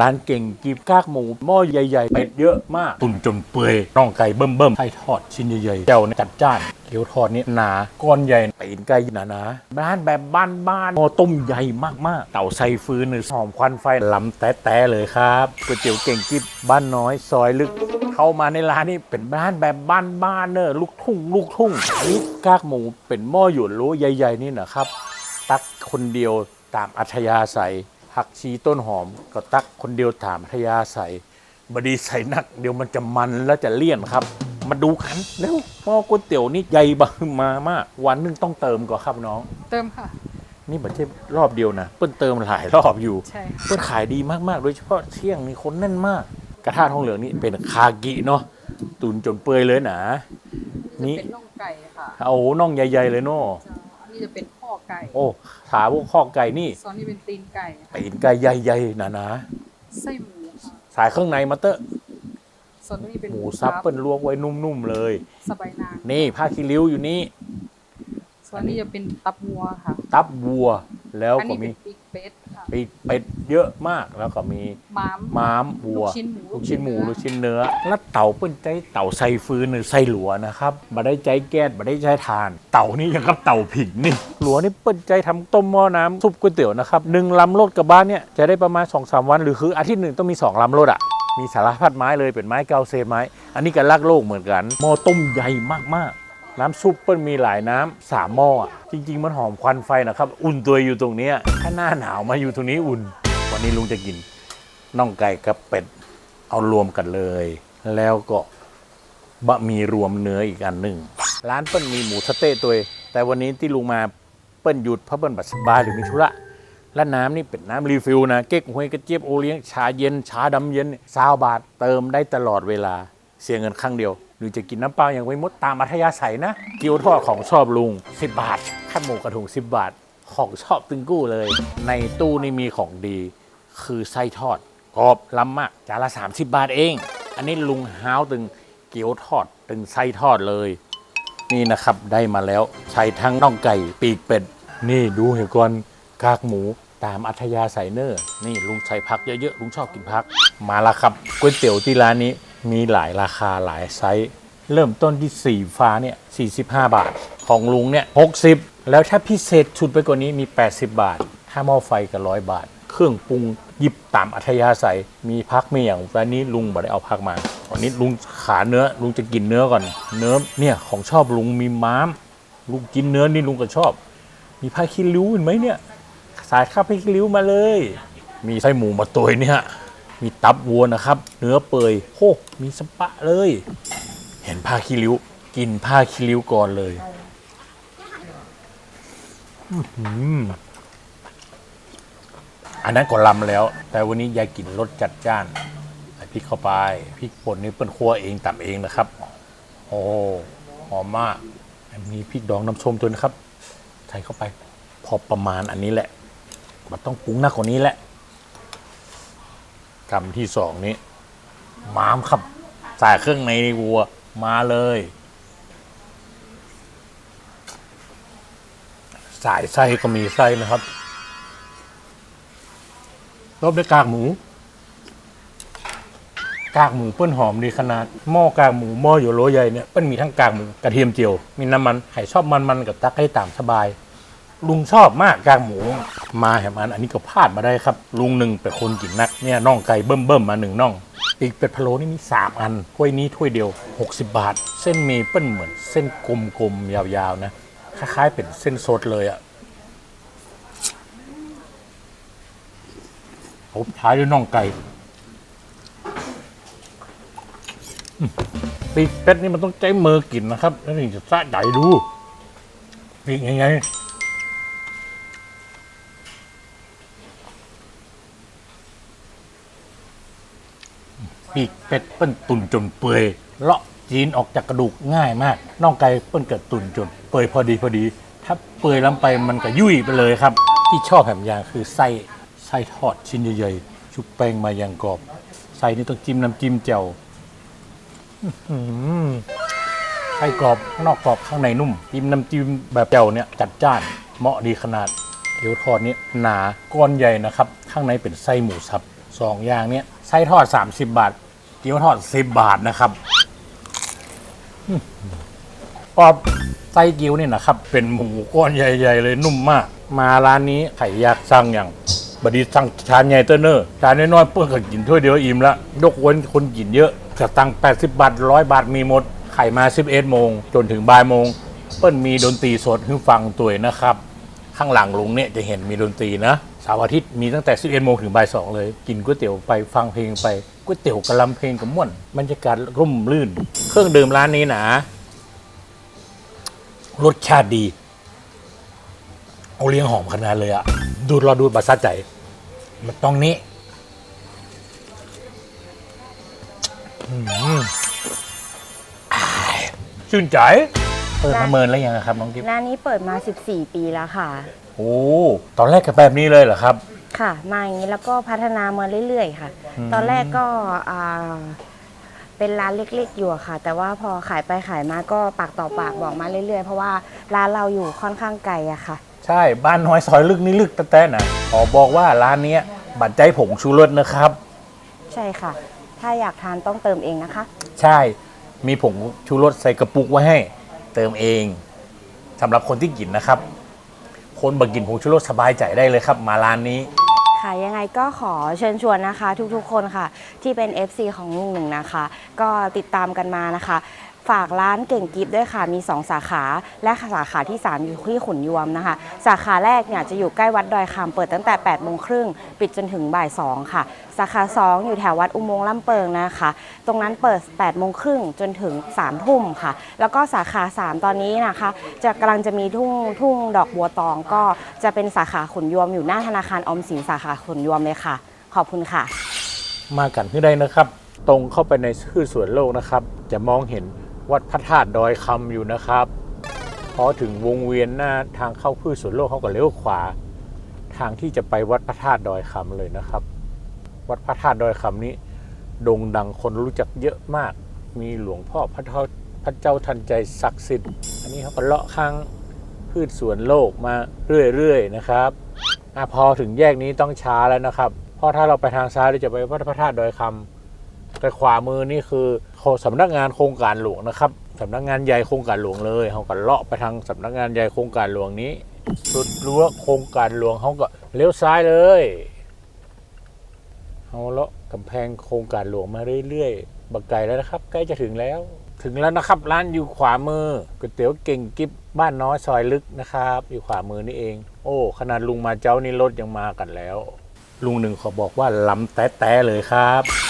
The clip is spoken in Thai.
ร้านเก่งกีบกากหมูหม้อใหญ่ๆเป็ดเยอะมากตุ่นจนเปื่อยน่องไก่เบิ่มๆไส้ทอดชิ้นใหญ่ๆแจ่วจัดจ้านเกี๊ยวทอดนี่หนาก้อนใหญ่ตีนไก่หนาๆบ้านแบบบ้านๆหม้อต้มใหญ่มากๆ เต่าใส่ฟืนหรือหอมควันไฟลำแต๊ะๆเลยครับก๋วยเตี๋ยวเก่งกีบบ้านน้อยซอยลึกเข้ามาในร้านนี่เป็นบ้านแบบบ้านๆเนอะลูกทุ่ง ลูกทุ่งอันนี้กากหมูเป็นหม้อหยวนรู้ใหญ่ ๆ นี่นะครับ ตักคนเดียวตามอัธยาศัย ผักชีต้นหอมก็ตักคนเดียวตามอัธยาศัยบดีใส่นัก เดี๋ยวมันจะมันแล้วจะเลี่ยนครับ มาดูกันเร็วหม้อก๋วยเตี๋ยวนี่ใหญ่บะฮึมามาก วันหนึงต้องเติมก่อนครับน้อง เติมค่ะ นี่บัใช่รอบเดียวนะเปิ้นเติมหลายรอบอยู่ ใช่ค่ะเปิ้นขายดีมากๆ โดยเฉพาะเที่ยงนี่คนแน่นมาก กระทะทองเหลืองนี่เป็นคากิเนาะตุนจนเปื่อยเลยนะนี่จะเป็นน่องไก่ค่ะโอ้โหน่องใหญ่ ๆ เลยเนาะนี่จะเป็นข้อ ไก่โอ้ขาพวกข้อไก่นี่ซอนนี่เป็นตีนไก่ค่ะตีนไก่ใหญ่ๆหนาไส้หมูค่ะๆสายเครื่องในมาเตอร์ส่วนนี้เป็นหมูซับเปิ้ลลวกไว้นุ่มๆเลย สบายนางนี่ผ้าคีริ้วอยู่นี่ ส่วนนี้จะเป็นตับวัวค่ะ ตับวัวแล้วอันก็นี้เป็มีนปีกเป็ดค่ะ ปีกเป็ดเยอะมากแล้วก็มีม้าม ม้ามวัวลูกชิ้นหมู ลูกชิ้นหมูลูลูกกชิ้ชิ้นนเนื้เนื้ออแล้วเต่าเปิ้ลใจเต่าใส่ฟืนหรือใส่หลัวนะครับมาได้ใจแก๊สมาได้ใจทาน เต่านี่ยังกับเต่าผิงนี่ หลัวนี่เปิ้ลใจทำต้มหม้อน้ำซุปก๋วยเตี๋ยวนะครับหนึ่งลำรถกลับบ้านเนี่ยจะได้ประมาณ2อสวัน หรือคืออาทิตย์หนึ่งต้องมี 2ลำรถอะมีสารพัดไม้เลยเป็นไม้เกาเซไม้ อันนี้ก็รักโลกเหมือนกันหม้อต้มใหญ่มากๆ น้ำซุปเปิ้ลมีหลายน้ำสามหม้อจริง ๆ มันหอมควันไฟนะครับ อุ่นตัวอยู่ตรงนี้ถ้าหน้าหนาวมาอยู่ตรงนี้อุ่น วันนี้ลุงจะกินน่องไก่กับเป็ดเอารวมกันเลย แล้วก็บะหมี่รวมเนื้ออีกอันหนึ่งร้านเปิ้ลมีหมูสะเต๊ะตัวแต่วันนี้ที่ลุงมาเปิ้ลหยุดเพราะเปิ้ลบัสบายหรือมีธุระและน้ำนี่เป็นน้ำรีฟิลนะเก๊กฮวยกระเจี๊ยบโอเลี้ยงชาเย็นชาดำเย็นซาวบาทเติมได้ตลอดเวลา เสียเงินครั้งเดียวหรือจะกินน้ำเปล่าอย่างไว้มดตามอัธยาศัยนะเกี๊ยวทอดของชอบลุง 10 บาทข้าวหมูกระถุง 10 บาท ของชอบตึงกู้เลย ในตู้นี่มีของดี คือไส้ทอดกรอบล้ำมากจานละ 30 บาทเอง อันนี้ลุงฮาวตึงเกี๊ยวทอดตึงไส้ทอดเลย นี่นะครับได้มาแล้วใช้ทั้งน่องไก่ปีกเป็ด นี่ดูเหตุก่อนกากหมูตามอัธยาศัยเนอร์นี่ลุงใช้ผักเยอะๆลุงชอบกินผัก มาแล้วครับก๋วยเตี๋ยวที่ร้านนี้ มีหลายราคาหลายไซส์ เริ่มต้นที่4ฟ้าเนี่ย45 บาท ของลุงเนี่ย60 แล้วถ้าพิเศษชุดไปกว่านี้มี 80 บาท ถ้าหม้อไฟก็ร้อยบาท เครื่องปรุงหยิบตามอัธยาศัย มีพักมีอย่างวันนี้ลุงบ่ได้เอาพักมาวันนี้ลุงขาเนื้อลุงจะกินเนื้อก่อน เนื้อเนี่ยของชอบลุงมีม้าม ลุงกินเนื้อนี่ลุงก็ชอบ มีผ้าคีริ้วเห็นไหมเนี่ย สายข้าวผ้าคีริ้วมาเลย มีไส้หมูมาตัวเนี่ย มีตับวัวนะครับ เนื้อเปื่อยโหมีสปะเลย เห็นผ้าคีริ้ว กินผ้าคีริ้วก่อนเลยอันนั้นก็ลำแล้ว แต่วันนี้ยายกินรสจัดจ้านใส่พริกเข้าไปพริกป่นนี่เปิ้นคั่วเองตำเองนะครับ โอ้หอมมากมีพริกดองน้ำส้มตัวนะครับ ใส่เข้าไป พอประมาณอันนี้แหละมันต้องปรุงหนักกว่านี้แหละ กำที่สองนี้ม้ามครับใส่เครื่องในวัว มาเลย สายไส้ก็มีไส้นะครับรบด้วยกากหมู กากหมูเปิ้นหอมดีขนาดหม้อกากหมูหม้ออยู่โลใหญ่เนี่ยเปิ้นมีทั้งกากหมูกระเทียมเจียว มีน้ำมันใครชอบมันๆกับตักให้ตามสบาย ลุงชอบมากกากหมูมาแหมอันอันนี้ก็พลาดมาได้ครับ ลุงหนึ่งเป็นคนกินนักเนี่ยน่องไก่เบิ่มเบิ่มๆมาหนึ่งน่องปีกเป็ดพะโล้นี่มี 3 อันถ้วยนี้ถ้วยเดียว 60 บาท เส้นหมีเปิ้ลเหมือน เส้นกลมๆยาวๆนะคล้ายๆเป็นเส้นสดเลยอะผมท้ายด้วยน่องไก่ปีกเป็ดนี่มันต้องใจมือกินนะครับ แล้วถึงจะสะใจดูปีกยังไง ปีกเป็ดเปิ้นตุ่นจนเปื่อยเลาะจีนออกจากกระดูกง่ายมากน่องไก่เปิ้นเกิดตุ่นจนเปื่อยพอดีพอดี ถ้าเปื่อยล้ำไปมันก็ยุ่ยไปเลยครับ ที่ชอบแหมยางคือไส้ไส้ทอดชิ้นใหญ่ๆชุบแป้งมาอย่างกรอบไส้นี่ต้องจิ้มน้ำจิ้มแจ่วไส้กรอบข้างนอกกรอบข้างในนุ่มจิ้มน้ำจิ้มแบบเจ้าเนี่ยจัดจ้านเหมาะดีขนาดเกี๊ยวทอดนี้หนาก้อนใหญ่นะครับ ข้างในเป็นไส้หมูสับสองอย่างเนี้ยไส้ทอด 30 บาท กี๊ยวทอด10บาทนะครับกรอบไส้เกี๊ยวเนี่ยนะครับ เป็นหมูก้อนใหญ่ ๆ เลยนุ่มมาก มาร้านนี้ไข่ยากสั่งอย่างบดีสั่งชานใหญ่เตอร์เนอร์จานน้อยๆเพื่อนก็กินถ้วยเดียวอิ่มละยกเว้นคนกินเยอะจะตัง80 บาทร้อยบาทมีหมด ไข่มา 11โมง จนถึงบ่ายโมง เปิ้ลมีดนตรีสดให้ฟังตัวยนะครับ ข้างหลังลุงเนี่ยจะเห็นมีดนตรีนะเสาร์อาทิตย์มีตั้งแต่11โมงถึงบ่ายสองเลย กินก๋วยเตี๋ยวไปฟังเพลงไปก๋วยเตี๋ยวกระลำเพลงกับม่วนบรรยากาศร่มรื่น เครื่องดื่มร้านนี้นะรสชาติดีเอาเลี้ยงหอมขนาดเลยอะดูดรอดูดบาซาใจ มันต้องนี้ชื่นใจ ปิดมาเมินแล้วยังอะครับน้องกิ๊บร้านนี้เปิดมา 14 ปีแล้วค่ะ โอ้ตอนแรกก็แบบนี้เลยเหรอครับ ค่ะ มาอย่างนี้แล้วก็พัฒนามาเรื่อยๆ ค่ะ อืม ตอนแรกก็อ่าเป็นร้านเล็กๆอยู่อะค่ะ แต่ว่าพอขายไปขายมาก็ปากต่อปากบอกมาเรื่อยๆ เพราะว่าร้านเราอยู่ค่อนข้างไกลอะค่ะ ใช่บ้านน้อยซอยลึกนี่ลึกแต่แต่นะขอบอกว่าร้านเนี้ยบัตรใจผงชูรสนะครับ ใช่ค่ะ ถ้าอยากทานต้องเติมเองนะคะ ใช่มีผงชูรสใส่กระปุกไว้ให้ เติมเองสำหรับคนที่กินนะครับ คนบักกินผงชูรสสบายใจได้เลยครับมาร้านนี้ ค่ะยังไงก็ขอเชิญชวนนะคะ ทุกๆคนค่ะ ที่เป็น FC ของลุงหนึ่งนะคะ ก็ติดตามกันมานะคะ ฝากร้านเก่งกิฟต์ด้วยค่ะ มี 2 สาขา และสาขาที่ 3 อยู่ที่ขุนยวมนะคะ สาขาแรกเนี่ยจะอยู่ใกล้วัดดอยคำเปิดตั้งแต่8โมงครึ่งปิดจนถึงบ่าย2ค่ะ สาขา 2 อยู่แถววัดอุโมงค์ล่ำเปิงนะคะ ตรงนั้นเปิด8โมงครึ่งจนถึง3ทุ่มค่ะ แล้วก็สาขา 3 ตอนนี้นะคะ จะกำลังจะมีทุ่งทุ่งดอกบัวตองก็จะเป็นสาขาขุนยวมอยู่หน้าธนาคารออมสินสาขาขุนยวมเลยค่ะ ขอบคุณค่ะ มากันที่ใดนะครับ ตรงเข้าไปในชื่อสวนโลกนะครับ จะมองเห็น วัดพระธาตุดอยคำอยู่นะครับ พอถึงวงเวียนหน้าทางเข้าพืชสวนโลกเขาก็เลี้ยวขวา ทางที่จะไปวัดพระธาตุดอยคำเลยนะครับ วัดพระธาตุดอยคำนี้โด่งดังคนรู้จักเยอะมาก มีหลวงพ่อพระเจ้าพระเจ้าทันใจศักดิ์สิทธิ์ อันนี้เขาก็เลาะข้างพืชสวนโลกมาเรื่อยๆนะครับอพอถึงแยกนี้ต้องช้าแล้วนะครับ เพราะถ้าเราไปทางซ้ายเราจะไปวัดพระธาตุดอยคำ แต่ขวามือนี่คือสำนักงานโครงการหลวงนะครับสำนักงานใหญ่โครงการหลวงเลยเขาก็เลาะไปทางสำนักงานใหญ่โครงการหลวงนี้ สุดรั้วโครงการหลวงเขาก็เลี้ยวซ้ายเลยเขาเลาะกำแพงโครงการหลวงมาเรื่อยๆบักไก่แล้วนะครับ ใกล้จะถึงแล้ว ถึงแล้วนะครับ ร้านอยู่ขวามือก๋วยเตี๋ยวเก่งกิบบ้านน้อยซอยลึกนะครับ อยู่ขวามือนี่เอง โอ้ ขนาดลุงมาเจ้านี่รถยังมากันแล้ว ลุงหนึ่งขาบอกว่าล้ำแต๊ะเลยครับ